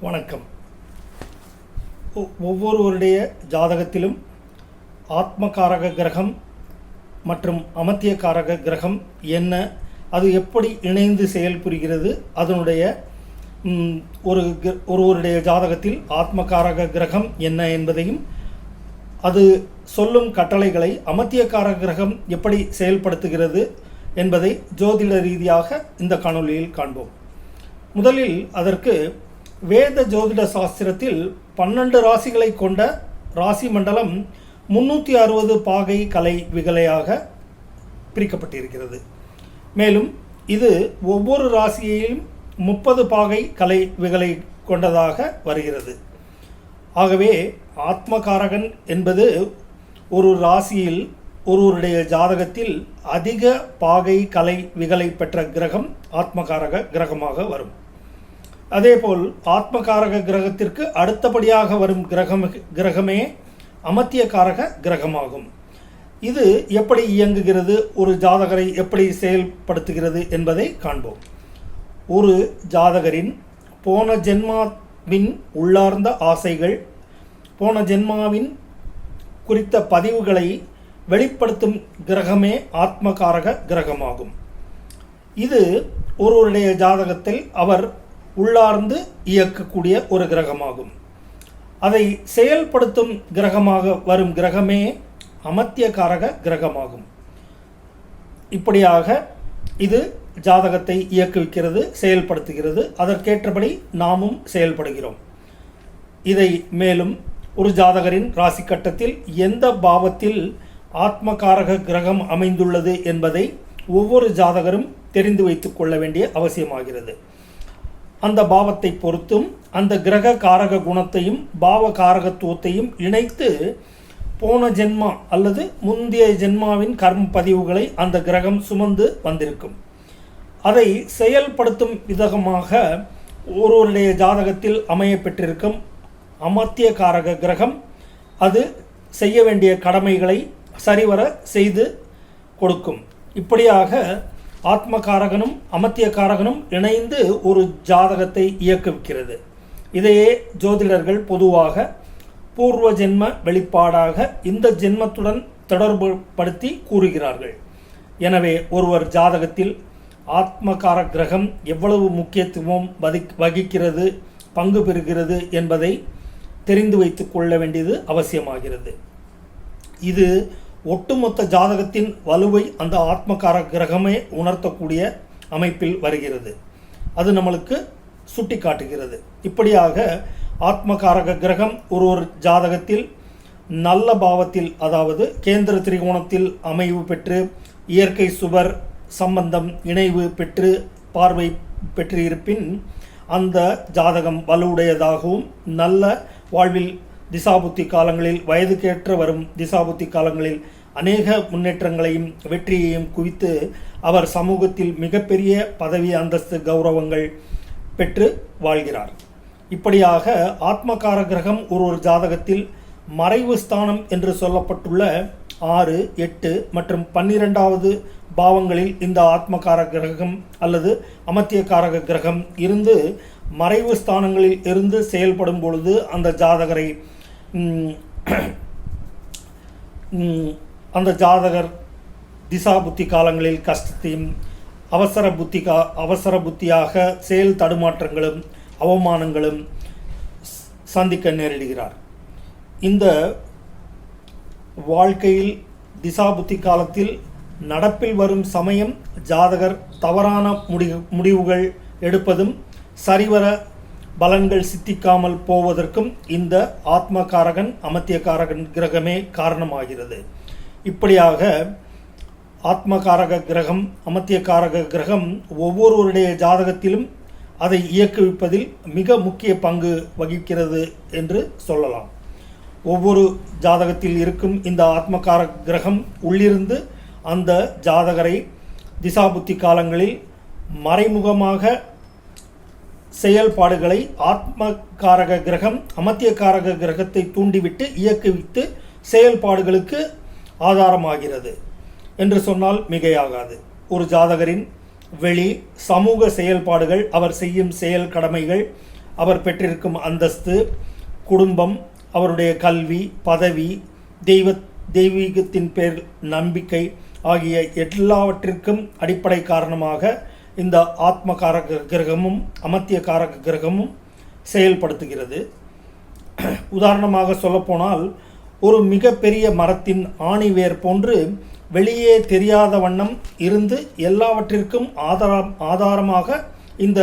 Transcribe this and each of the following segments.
வணக்கம். ஒ- ஒவ்வொருவருடைய ஜாதகத்திலும் ஆத்மகாரக கிரகம் மற்றும் அமத்தியகாரக கிரகம் என்ன அது எப்படி இணைந்து செயல்புரிகிறது அதனுடைய ஒரு ஒருவருடைய ஜாதகத்தில் ஆத்மகாரக கிரகம் என்ன என்பதையும் அது சொல்லும் கட்டளைகளை அமத்தியக்கார கிரகம் எப்படி செயல்படுத்துகிறது என்பதை ஜோதிட ரீதியாக இந்த காணொலியில் காண்போம். முதலில் அதற்கு வேத ஜோதிட சாஸ்திரத்தில் பன்னெண்டு ராசிகளை கொண்ட ராசி மண்டலம் முன்னூற்றி அறுபது பாகை கலை விகலையாக பிரிக்கப்பட்டிருக்கிறது. மேலும் இது ஒவ்வொரு ராசியையும் முப்பது பாகை கலை விகலை கொண்டதாக வருகிறது. ஆகவே ஆத்மகாரகன் என்பது ஒரு ராசியில் ஒருவருடைய ஜாதகத்தில் அதிக பாகை கலை விகலை பெற்ற கிரகம் ஆத்மகாரக கிரகமாக வரும். அதேபோல் ஆத்மகாரக கிரகத்திற்கு அடுத்தபடியாக வரும் கிரகம் கிரகமே அமத்தியகாரக கிரகமாகும். இது எப்படி இயங்குகிறது ஒரு ஜாதகரை எப்படி செயல்படுத்துகிறது என்பதை காண்போம். ஒரு ஜாதகரின் போன ஜென்மாவின் உள்ளார்ந்த ஆசைகள் போன ஜென்மாவின் குறித்த பதிவுகளை வெளிப்படுத்தும் கிரகமே ஆத்மகாரக கிரகமாகும். இது ஒருவருடைய ஜாதகத்தில் அவர் உள்ளார்ந்து இயக்கக்கூடிய ஒரு கிரகமாகும். அதை செயல்படுத்தும் கிரகமாக வரும் கிரகமே அமத்தியகாரக கிரகமாகும். இப்படியாக இது ஜாதகத்தை இயக்குவிக்கிறது செயல்படுத்துகிறது. அதற்கேற்றபடி நாமும் செயல்படுகிறோம். இதை மேலும் ஒரு ஜாதகரின் ராசி கட்டத்தில் எந்த பாவத்தில் ஆத்மகாரக கிரகம் அமைந்துள்ளது என்பதை ஒவ்வொரு ஜாதகரும் தெரிந்து வைத்துக் கொள்ள வேண்டிய அவசியமாகிறது. அந்த பாவத்தை பொறுத்தும் அந்த கிரக காரக குணத்தையும் பாவ காரகத்துவத்தையும் இணைத்து போன ஜென்மா அல்லது முந்தைய ஜென்மாவின் கர்ம பதிவுகளை அந்த கிரகம் சுமந்து வந்திருக்கும். அதை செயல்படுத்தும் விதமாக ஒருவருடைய ஜாதகத்தில் அமைய பெற்றிருக்கும் அமர்த்திய காரக கிரகம் அது செய்ய வேண்டிய கடமைகளை சரிவர செய்து கொடுக்கும். இப்படியாக ஆத்மகாரகனும் அமத்தியகாரகனும் இணைந்து ஒரு ஜாதகத்தை இயக்குவிக்கிறது. இதையே ஜோதிடர்கள் பொதுவாக பூர்வ ஜென்ம வெளிப்பாடாக இந்த ஜென்மத்துடன் தொடர்பு படுத்தி கூறுகிறார்கள். எனவே ஒருவர் ஜாதகத்தில் ஆத்மகார கிரகம் எவ்வளவு முக்கியத்துவம் வதி வகிக்கிறது பங்கு பெறுகிறது என்பதை தெரிந்து வைத்துக் கொள்ள வேண்டியது அவசியமாகிறது. இது ஒட்டுமொத்த ஜாதகத்தின் வலுவை அந்த ஆத்மகார கிரகமே உணர்த்தக்கூடிய அமைப்பில் வருகிறது. அது நம்மளுக்கு சுட்டி காட்டுகிறது இப்படியாக ஆத்மகாரக கிரகம் ஒரு ஒரு ஜாதகத்தில் நல்ல பாவத்தில் அதாவது கேந்திர திரிகோணத்தில் அமைவு பெற்று இயற்கை சுவர் சம்பந்தம் இணைவு பெற்று பார்வை பெற்றிருப்பின் அந்த ஜாதகம் வலுவுடையதாகவும் நல்ல வாழ்வில் திசாபுத்தி காலங்களில் வயதுக்கேற்ற வரும் திசாபுத்தி காலங்களில் அநேக முன்னேற்றங்களையும் வெற்றியையும் குவித்து அவர் சமூகத்தில் மிகப்பெரிய பதவி அந்தஸ்து கௌரவங்கள் பெற்று வாழ்கிறார். இப்படியாக ஆத்மகார கிரகம் ஒரு ஒரு ஜாதகத்தில் மறைவு ஸ்தானம் என்று சொல்லப்பட்டுள்ள ஆறு எட்டு மற்றும் பன்னிரெண்டாவது பாவங்களில் இந்த ஆத்மகார கிரகம் அல்லது அமத்தியகாரக கிரகம் இருந்து மறைவு ஸ்தானங்களில் இருந்து செயல்படும் பொழுது அந்த ஜாதகரை அந்த ஜாதகர் திசா புத்தி காலங்களில் கஷ்டத்தையும் அவசர புத்தி கா அவசர புத்தியாக செயல் தடுமாற்றங்களும் அவமானங்களும் சந்திக்க நேரிடுகிறார். இந்த வாழ்க்கையில் திசா புத்தி காலத்தில் நடப்பில் வரும் சமயம் ஜாதகர் தவறான முடிவு முடிவுகள் எடுப்பதும் சரிவர பலன்கள் சித்திக்காமல் போவதற்கும் இந்த ஆத்மகாரகன் அமத்தியகாரகன் கிரகமே காரணமாகிறது. இப்படியாக ஆத்மகாரக கிரகம் அமத்தியகாரக கிரகம் ஒவ்வொருவருடைய ஜாதகத்திலும் அதை இயக்குவிப்பதில் மிக முக்கிய பங்கு வகிக்கிறது என்று சொல்லலாம். ஒவ்வொரு ஜாதகத்தில் இருக்கும் இந்த ஆத்மகார கிரகம் உள்ளிருந்து அந்த ஜாதகரை திசாபுத்தி காலங்களில் மறைமுகமாக செயல்பாடுகளை ஆத்மகாரக கிரகம் அமத்தியக்காரக கிரகத்தை தூண்டிவிட்டு இயக்குவித்து செயல்பாடுகளுக்கு ஆதாரமாகிறது என்று சொன்னால் மிகையாகாது. ஒரு ஜாதகரின் வெளி சமூக செயல்பாடுகள் அவர் செய்யும் செயல் கடமைகள் அவர் பெற்றிருக்கும் அந்தஸ்து குடும்பம் அவருடைய கல்வி பதவி தெய்வ தெய்வீகத்தின் பேர் நம்பிக்கை ஆகிய எல்லாவற்றிற்கும் அடிப்படை காரணமாக இந்த ஆத்ம காரக கிரகமும் அமத்திய காரக கிரகமும் செயல்படுத்துகிறது. உதாரணமாக சொல்லப்போனால் ஒரு மிகப்பெரிய மரத்தின் ஆணிவேர் போன்று வெளியே தெரியாத வண்ணம் இருந்து எல்லாவற்றிற்கும் ஆதாரம் ஆதாரமாக இந்த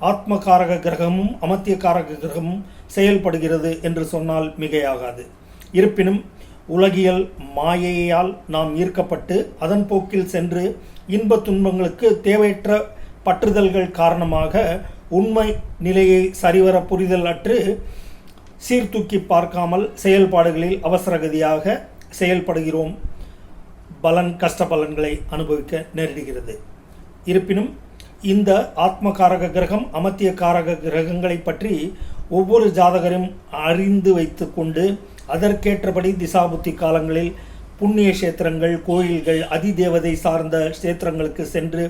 ஆத்மகாரக கிரகமும் அமத்திய காரக கிரகமும் செயல்படுகிறது என்று சொன்னால் மிகையாகாது. இருப்பினும் உலகியல் மாயையால் நாம் ஈர்க்கப்பட்டு அதன் போக்கில் சென்று இன்ப துன்பங்களுக்கு தேவையற்ற பற்றுதல்கள் காரணமாக உண்மை நிலையை சரிவர புரிதல் அற்று சீர்தூக்கி பார்க்காமல் செயல்பாடுகளில் அவசரகதியாக செயல்படுகிறோம். பலன் கஷ்ட பலன்களை அனுபவிக்க நேரிடுகிறது. இருப்பினும் இந்த ஆத்மகாரக கிரகம் அமத்திய காரக கிரகங்களை பற்றி ஒவ்வொரு ஜாதகரும் அறிந்து வைத்து கொண்டு அதற்கேற்றபடி திசாபுத்தி காலங்களில் புண்ணிய கஷேத்திரங்கள் கோயில்கள் அதிதேவதை சார்ந்த கஷேத்திரங்களுக்கு சென்று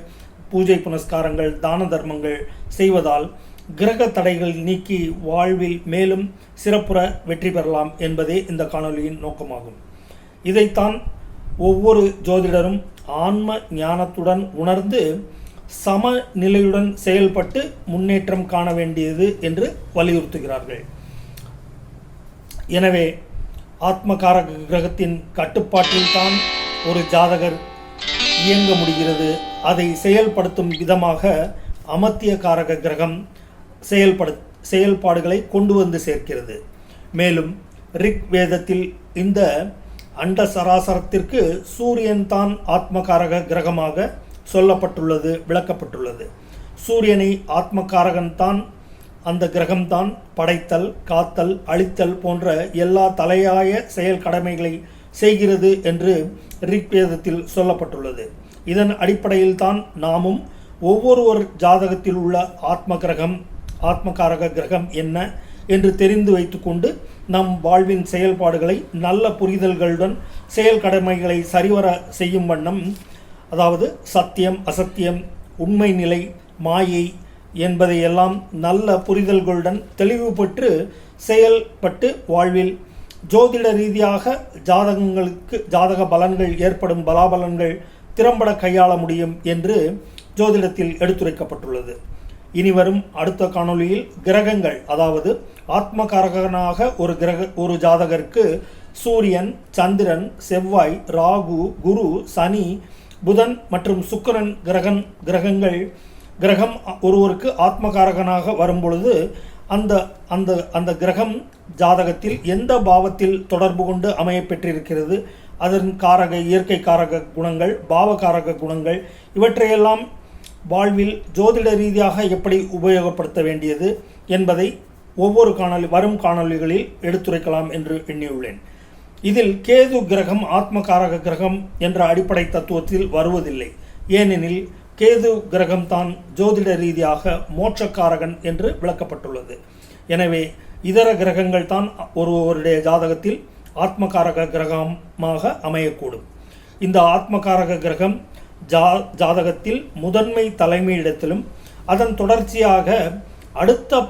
பூஜை புனஸ்காரங்கள் தான தர்மங்கள் செய்வதால் கிரக தடைகள் நீக்கி வாழ்வில் மேலும் சிறப்புற வெற்றி பெறலாம் என்பதே இந்த காணொளியின் நோக்கமாகும். இதைத்தான் ஒவ்வொரு ஜோதிடரும் ஆன்ம ஞானத்துடன் உணர்ந்து சமநிலையுடன் செயல்பட்டு முன்னேற்றம் காண வேண்டியது என்று வலியுறுத்துகிறார்கள். எனவே ஆத்மகாரக கிரகத்தின் கட்டுப்பாட்டில்தான் ஒரு ஜாதகர் இயங்க முடிகிறது. அதை செயல்படுத்தும் விதமாக அமத்திய காரக கிரகம் செயல்படு செயல்பாடுகளை கொண்டு வந்து சேர்க்கிறது. மேலும் ரிக் வேதத்தில் இந்த அண்ட சராசரத்திற்கு சூரியன் தான் ஆத்மகாரக கிரகமாக சொல்லப்பட்டுள்ளது விளக்கப்பட்டுள்ளது. சூரியனை ஆத்மகாரகன் தான் அந்த கிரகம்தான் படைத்தல் காத்தல் அழித்தல் போன்ற எல்லா தலையாய செயல் கடமைகளை செய்கிறது என்று ரிக்வேதத்தில் சொல்லப்பட்டுள்ளது. இதன் அடிப்படையில் தான் நாமும் ஒவ்வொருவர் ஜாதகத்தில் உள்ள ஆத்ம கிரகம் ஆத்மகாரக கிரகம் என்ன என்று தெரிந்து வைத்துக்கொண்டு நம் வாழ்வின் செயல்பாடுகளை நல்ல புரிதல்களுடன் செயல் கடமைகளை சரிவர செய்யும் வண்ணம் அதாவது சத்தியம் அசத்தியம் உண்மை நிலை மாயை என்பதையெல்லாம் நல்ல புரிதல்களுடன் தெளிவுபட்டு செயல்பட்டு வாழ்வில் ஜோதிட ரீதியாக ஜாதகங்களுக்கு ஜாதக பலன்கள் ஏற்படும் பலாபலன்கள் திறம்பட கையாள முடியும் என்று ஜோதிடத்தில் எடுத்துரைக்கப்பட்டுள்ளது. இனி வரும் அடுத்த காணொளியில் கிரகங்கள் அதாவது ஆத்மகாரகனாக ஒரு கிரக ஒரு ஜாதகருக்கு சூரியன் சந்திரன் செவ்வாய் ராகு குரு சனி புதன் மற்றும் சுக்கிரன் கிரகன் கிரகங்கள் கிரகம் ஒருவருக்கு ஆத்மகாரகனாக வரும்பொழுது அந்த அந்த அந்த கிரகம் ஜாதகத்தில் எந்த பாவத்தில் தொடர்பு கொண்டு அமைய பெற்றிருக்கிறது? அதன் காரக இயற்கை காரக குணங்கள் பாவகாரக குணங்கள் இவற்றையெல்லாம் வாழ்வில் ஜோதிட ரீதியாக எப்படி உபயோகப்படுத்த வேண்டியது என்பதை ஒவ்வொரு காணொலி வரும் காணொளிகளில் எடுத்துரைக்கலாம் என்று எண்ணியுள்ளேன். இதில் கேது கிரகம் ஆத்மகாரக கிரகம் என்ற அடிப்படை தத்துவத்தில் வருவதில்லை. ஏனெனில் கேது கிரகம்தான் ஜோதிட ரீதியாக மோட்சக்காரகன் என்று விளக்கப்பட்டுள்ளது. எனவே இதர கிரகங்கள் தான் ஒருவருடைய ஜாதகத்தில் ஆத்மகாரக கிரகமாக அமையக்கூடும். இந்த ஆத்மகாரக கிரகம் ஜா ஜாதகத்தில் முதன்மை தலைமையிடத்திலும் அதன் தொடர்ச்சியாக அடுத்த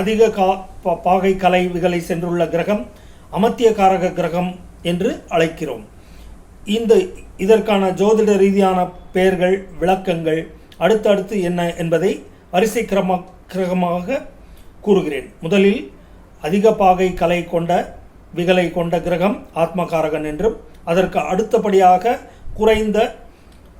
அதிக கா பாகை பாகை கலைவுகளை சென்றுள்ள கிரகம் அமத்தியகாரக கிரகம் என்று அழைக்கிறோம். இந்த இதற்கான ஜோதிட ரீதியான பெயர்கள் விளக்கங்கள் அடுத்தடுத்து என்ன என்பதை வரிசை கிரம கிரகமாக கூறுகிறேன். முதலில் அதிக பாகை கலை கொண்ட விகலை கொண்ட கிரகம் ஆத்மகாரகன் என்றும் அதற்கு அடுத்தபடியாக குறைந்த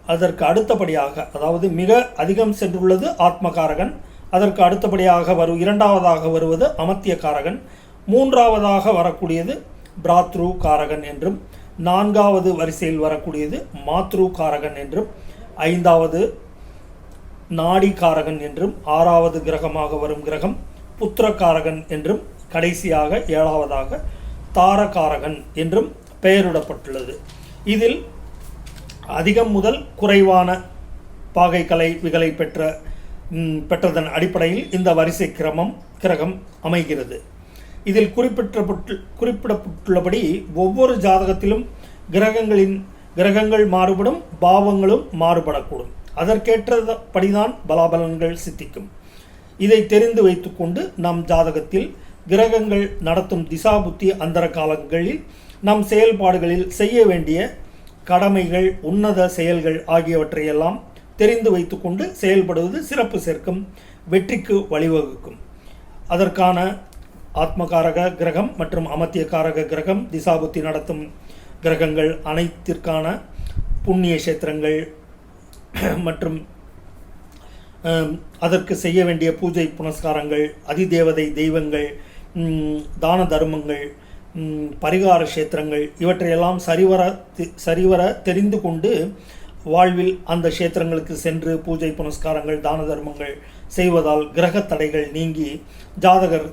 அதற்கு அடுத்தபடியாக அதாவது மிக அதிகம் சென்றுள்ளது ஆத்மகாரகன் அதற்கு அடுத்தபடியாக வரும் இரண்டாவதாக வருவது அமத்திய காரகன் மூன்றாவதாக வரக்கூடியது பிராத்ரு காரகன் என்றும் நான்காவது வரிசையில் வரக்கூடியது மாத்ரு காரகன் என்றும் ஐந்தாவது நாடி காரகன் என்றும் ஆறாவது கிரகமாக வரும் கிரகம் புத்திரகாரகன் என்றும் கடைசியாக ஏழாவதாக தாரகாரகன் என்றும் பெயரிடப்பட்டுள்ளது. இதில் அதிகம் முதல் குறைவான பாகை கலை விகலை பெற்ற பெற்றதன் அடிப்படையில் இந்த வரிசை கிரமம் கிரகம் அமைகிறது. இதில் குறிப்பிட்டப்பட்டு குறிப்பிடப்பட்டுள்ளபடி ஒவ்வொரு ஜாதகத்திலும் கிரகங்களின் கிரகங்கள் மாறுபடும் பாவங்களும் மாறுபடக்கூடும். அதற்கேற்றபடிதான் பலாபலன்கள் சித்திக்கும். இதை தெரிந்து வைத்துக்கொண்டு நம் ஜாதகத்தில் கிரகங்கள் நடத்தும் திசாபுத்தி அந்தர காலங்களில் நம் செயல்பாடுகளில் செய்ய வேண்டிய கடமைகள் உன்னத செயல்கள் ஆகியவற்றையெல்லாம் தெரிந்து வைத்துக்கொண்டு செயல்படுவது சிறப்பு சேர்க்கும் வெற்றிக்கு வழிவகுக்கும். அதற்கான ஆத்மகாரக கிரகம் மற்றும் அமத்தியகாரக கிரகம் திசாபுத்தி நடத்தும் கிரகங்கள் அனைத்திற்கான புண்ணிய கஷேத்திரங்கள் மற்றும் அதற்கு செய்ய வேண்டிய பூஜை புனஸ்காரங்கள் அதிதேவதை தெய்வங்கள் தான தர்மங்கள் பரிகார கஷேத்திரங்கள் இவற்றையெல்லாம் சரிவர சரிவர தெரிந்து கொண்டு வாழ்வில் அந்த கஷேத்திரங்களுக்கு சென்று பூஜை புனஸ்காரங்கள் தான தர்மங்கள் செய்வதால் கிரக தடைகள் நீங்கி ஜாதகர்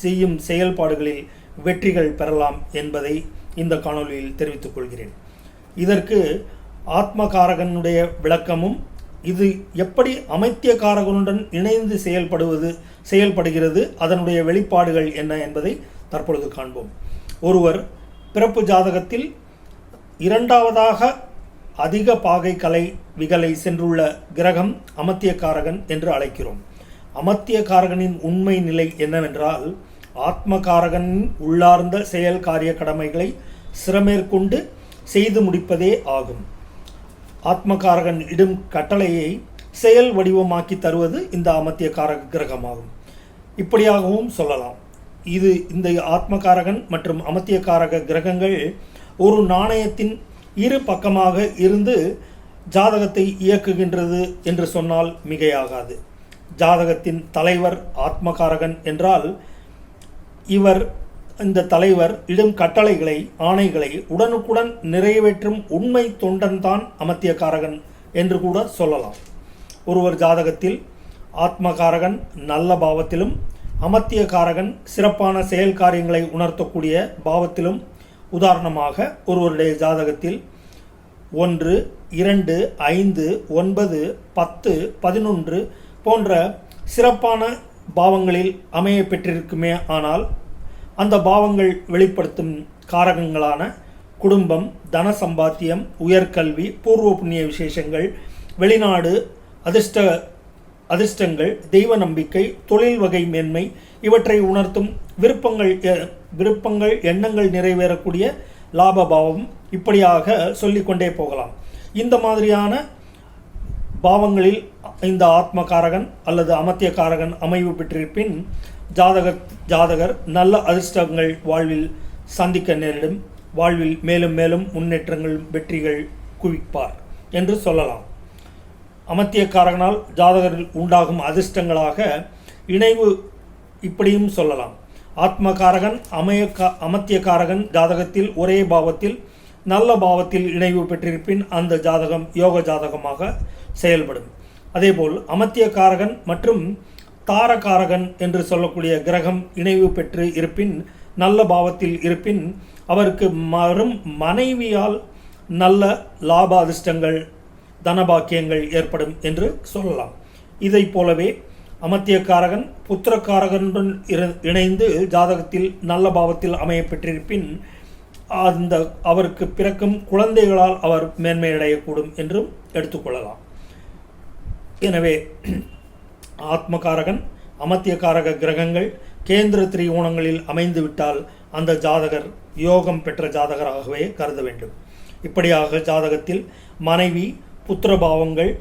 செய்யும் செயல்பாடுகளில் வெற்றிகள் பெறலாம் என்பதை இந்த காணொளியில் தெரிவித்துக் கொள்கிறேன். இதற்கு ஆத்மகாரகனுடைய விளக்கமும் இது எப்படி அமைத்தியகாரகனுடன் இணைந்து செயல்படுவது செயல்படுகிறது அதனுடைய வெளிப்பாடுகள் என்ன என்பதை தற்பொழுது காண்போம். ஒருவர் பிறப்பு ஜாதகத்தில் இரண்டாவதாக அதிக பாகை கலை விகலை சென்றுள்ள கிரகம் அமத்தியக்காரகன் என்று அழைக்கிறோம். அமத்தியகாரகனின் உண்மை நிலை என்னவென்றால் ஆத்மகாரகன் உள்ளார்ந்த செயல் காரிய கடமைகளை சிரமேற்கொண்டு செய்து முடிப்பதே ஆகும். ஆத்மகாரகன் இடும் கட்டளையை செயல் வடிவமாக்கி தருவது இந்த அமத்தியகாரக கிரகமாகும். இப்படியாகவும் சொல்லலாம். இது இந்த ஆத்மகாரகன் மற்றும் அமர்த்தியக்காரக கிரகங்கள் ஒரு நாணயத்தின் இரு பக்கமாக இருந்து ஜாதகத்தை இயக்குகின்றது என்று சொன்னால் மிகையாகாது. ஜாதகத்தின் தலைவர் ஆத்மகாரகன் என்றால் இவர் இந்த தலைவர் இடும் கட்டளைகளை ஆணைகளை உடனுக்குடன் நிறைவேற்றும் உண்மை தொண்டன்தான் அமத்தியக்காரகன் என்று கூட சொல்லலாம். ஒருவர் ஜாதகத்தில் ஆத்மகாரகன் நல்ல பாவத்திலும் அமத்தியக்காரகன் சிறப்பான செயல் காரியங்களை உணர்த்தக்கூடிய பாவத்திலும் உதாரணமாக ஒருவருடைய ஜாதகத்தில் ஒன்று இரண்டு ஐந்து ஒன்பது பத்து பதினொன்று போன்ற சிறப்பான பாவங்களில் அமைய பெற்றிருக்குமே ஆனால் அந்த பாவங்கள் வெளிப்படுத்தும் காரகங்களான குடும்பம் தன சம்பாத்தியம் உயர்கல்வி பூர்வ புண்ணிய விசேஷங்கள் வெளிநாடு அதிர்ஷ்ட அதிர்ஷ்டங்கள் தெய்வ நம்பிக்கை தொழில் வகை மேன்மை இவற்றை உணர்த்தும் விருப்பங்கள் எ- விருப்பங்கள் எண்ணங்கள் நிறைவேறக்கூடிய லாபபாவம் இப்படியாக சொல்லிக்கொண்டே போகலாம். இந்த மாதிரியான பாவங்களில் இந்த ஆத்மகாரகன் அல்லது அமத்தியக்காரகன் அமைவு பெற்றிருப்பின் ஜாதகர் ஜாதகர் நல்ல அதிர்ஷ்டங்கள் வாழ்வில் சந்திக்க நேரிடும். வாழ்வில் மேலும் மேலும் முன்னேற்றங்கள் வெற்றிகள் குவிப்பார் என்று சொல்லலாம். அமத்தியக்காரகனால் ஜாதகரில் உண்டாகும் அதிர்ஷ்டங்களாக இணைவு இப்படியும் சொல்லலாம். ஆத்மகாரகன் அமையக்கா அமத்தியக்காரகன் ஜாதகத்தில் ஒரே பாவத்தில் நல்ல பாவத்தில் இணைவு பெற்றிருப்பின் அந்த ஜாதகம் யோக ஜாதகமாக செயல்படும். அதேபோல் அமத்தியக்காரகன் மற்றும் தாரகாரகன் என்று சொல்லக்கூடிய கிரகம் இணைவு பெற்று இருப்பின் நல்ல பாவத்தில் இருப்பின் அவருக்கு மறும் மனைவியால் நல்ல லாப அதிர்ஷ்டங்கள் தனபாக்கியங்கள் ஏற்படும் என்று சொல்லலாம். இதைப் போலவே அமத்தியக்காரகன் புத்திரக்காரகனுடன் இணைந்து ஜாதகத்தில் நல்ல பாவத்தில் அமைய பெற்றிருப்பின் அந்த அவருக்கு பிறக்கும் குழந்தைகளால் அவர் மேன்மையடையக்கூடும் என்றும் எடுத்துக்கொள்ளலாம். எனவே ஆத்மகாரகன் அமத்தியகாரக கிரகங்கள் கேந்திர திரிகோணங்களில் அமைந்துவிட்டால் அந்த ஜாதகர் யோகம் பெற்ற ஜாதகராகவே கருத வேண்டும். இப்படியாக ஜாதகத்தில் மனைவி புத்திர பாவங்கள்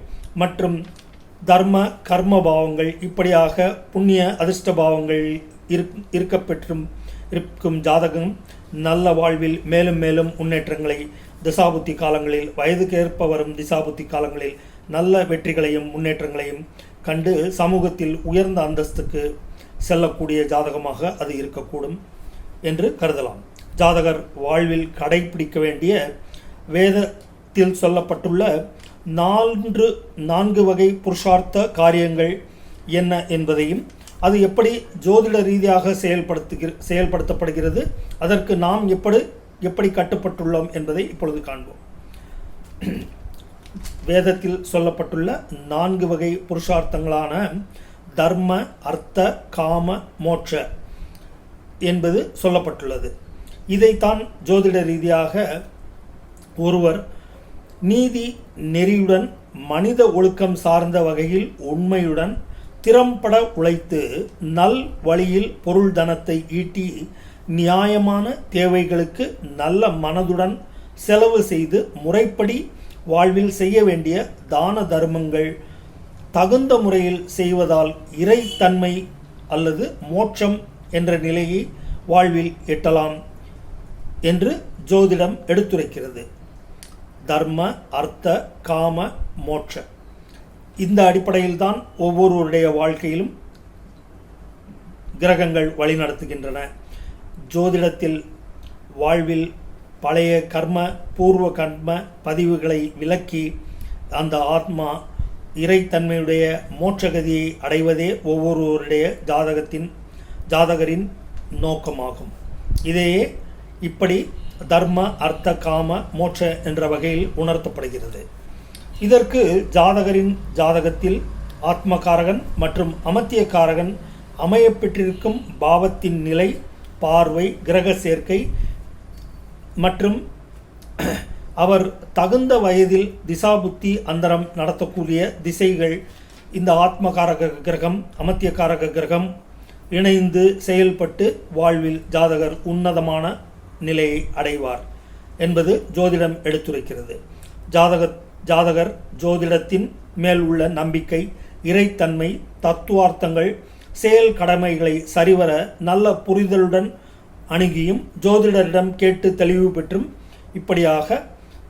மற்றும் தர்ம கர்ம பாவங்கள் இப்படியாக புண்ணிய அதிர்ஷ்ட பாவங்கள் இருக் இருக்கப்பெற்றும் இருக்கும் ஜாதகம் நல்ல வாழ்வில் மேலும் மேலும் முன்னேற்றங்களை திசாபுத்தி காலங்களில் வயதுக்கேற்ப வரும் திசாபுத்தி காலங்களில் நல்ல வெற்றிகளையும் முன்னேற்றங்களையும் கண்டு சமூகத்தில் உயர்ந்த அந்தஸ்துக்கு செல்லக்கூடிய ஜாதகமாக அது இருக்கக்கூடும் என்று கருதலாம். ஜாதகர் வாழ்வில் கடைபிடிக்க வேண்டிய வேதத்தில் சொல்லப்பட்டுள்ள நான்கு நான்கு வகை புருஷார்த்த காரியங்கள் என்ன என்பதையும் அது எப்படி ஜோதிட ரீதியாக செயல்படுத்துகிற செயல்படுத்தப்படுகிறது? அதற்கு நாம் எப்படி எப்படி கட்டுப்பட்டுள்ளோம் என்பதை இப்பொழுது காண்போம். வேதத்தில் சொல்லப்பட்டுள்ள நான்கு வகை புருஷார்த்தங்களான தர்ம அர்த்த காம மோட்ச என்பது சொல்லப்பட்டுள்ளது. இதைத்தான் ஜோதிட ரீதியாக ஒருவர் நீதி நெறியுடன் மனித ஒழுக்கம் சார்ந்த வகையில் உண்மையுடன் திறம்பட உழைத்து நல் வழியில் பொருள் தனத்தை ஈட்டி நியாயமான தேவைகளுக்கு நல்ல மனதுடன் செலவு செய்து முறைப்படி வாழ்வில் செய்ய வேண்டிய தான தர்மங்கள் தகுந்த முறையில் செய்வதால் இறைத்தன்மை அல்லது மோட்சம் என்ற நிலையை வாழ்வில் எட்டலாம் என்று ஜோதிடம் எடுத்துரைக்கிறது. தர்ம அர்த்த காம மோட்ச. இந்த அடிப்படையில்தான் ஒவ்வொருவருடைய வாழ்க்கையிலும் கிரகங்கள் வழிநடத்துகின்றன. ஜோதிடத்தில் வாழ்வில் பழைய கர்ம பூர்வ கர்ம பதிவுகளை விலக்கி அந்த ஆத்மா இறைத்தன்மையுடைய மோட்சகதியை அடைவதே ஒவ்வொருவருடைய ஜாதகத்தின் ஜாதகரின் நோக்கமாகும். இதையே இப்படி தர்ம அர்த்த காம மோட்ச என்ற வகையில் உணர்த்தப்படுகிறது. இதற்கு ஜாதகரின் ஜாதகத்தில் ஆத்மகாரகன் மற்றும் அமத்தியக்காரகன் அமையப்பெற்றிருக்கும் பாவத்தின் நிலை பார்வை கிரக சேர்க்கை மற்றும் அவர் தகுந்த வயதில் திசாபுத்தி அந்தரம் நடத்தக்கூடிய திசைகள் இந்த ஆத்மகாரக கிரகம் அமத்தியக்காரக கிரகம் இணைந்து செயல்பட்டு வாழ்வில் ஜாதகர் உன்னதமான நிலையை அடைவார் என்பது ஜோதிடம் எடுத்துரைக்கிறது. ஜாதக ஜாதகர் ஜோதிடத்தின் மேல் உள்ள நம்பிக்கை இறைத்தன்மை தத்துவார்த்தங்கள் செயல் கடமைகளை சரிவர நல்ல புரிதலுடன் அணுகியும் ஜோதிடரிடம் கேட்டு தெளிவு பெற்றும் இப்படியாக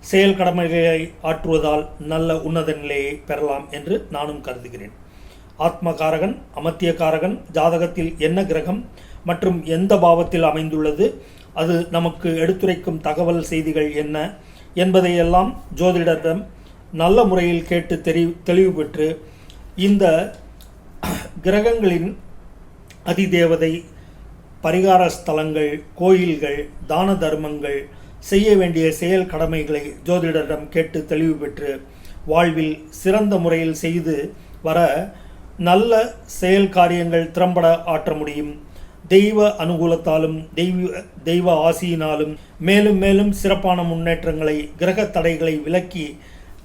செயல் கடமைகளை ஆற்றுவதால் நல்ல உன்னத நிலையை பெறலாம் என்று நானும் கருதுகிறேன். ஆத்மகாரகன் அமத்தியகாரகன் ஜாதகத்தில் என்ன கிரகம் மற்றும் எந்த பாவத்தில் அமைந்துள்ளது அது நமக்கு எடுத்துரைக்கும் தகவல் செய்திகள் என்ன என்பதையெல்லாம் ஜோதிடரிடம் நல்ல முறையில் கேட்டு தெரி தெளிவு பெற்று இந்த கிரகங்களின் அதிதேவதை பரிகார ஸ்தலங்கள் கோயில்கள் தான தர்மங்கள் செய்ய வேண்டிய செயல் கடமைகளை ஜோதிடரிடம் கேட்டு தெளிவு பெற்று வாழ்வில் சிறந்த முறையில் செய்து வர நல்ல செயல் காரியங்கள் திறம்பட ஆற்ற முடியும். தெய்வ அனுகூலத்தாலும் தெய்வ தெய்வ ஆசியினாலும் மேலும் மேலும் சிறப்பான முன்னேற்றங்களை கிரக தடைகளை விலக்கி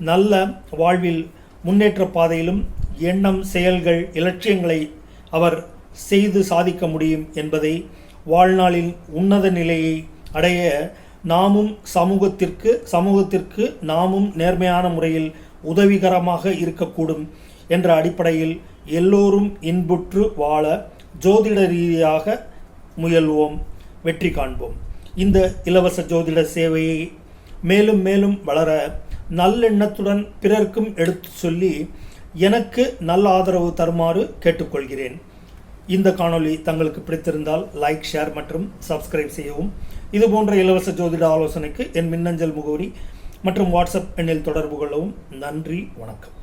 நல்ல வாழ்வில் முன்னேற்ற பாதையிலும் எண்ணம் செயல்கள் இலட்சியங்களை அவர் செய்து சாதிக்க முடியும் என்பதை வாழ்நாளில் உன்னத நிலையை அடைய நாமும் சமூகத்திற்கு சமூகத்திற்கு நாமும் நேர்மையான முறையில் உதவிகரமாக இருக்கக்கூடும் என்ற அடிப்படையில் எல்லோரும் இன்புற்று வாழ ஜோதிட ரீதியாக முயல்வோம் வெற்றி காண்போம். இந்த இலவச ஜோதிட சேவையை மேலும் மேலும் வளர நல்லெண்ணத்துடன் பிறர்க்கும் எடுத்து சொல்லி எனக்கு நல்ல ஆதரவு தருமாறு கேட்டுக்கொள்கிறேன். இந்த காணொளி தங்களுக்கு பிடித்திருந்தால் லைக் ஷேர் மற்றும் சப்ஸ்கிரைப் செய்யவும். இது போன்ற இலவச ஜோதிட ஆலோசனைக்கு என் மின்னஞ்சல் முகவரி மற்றும் வாட்ஸ்அப் எண்ணில் தொடர்பு கொள்ளவும். நன்றி வணக்கம்.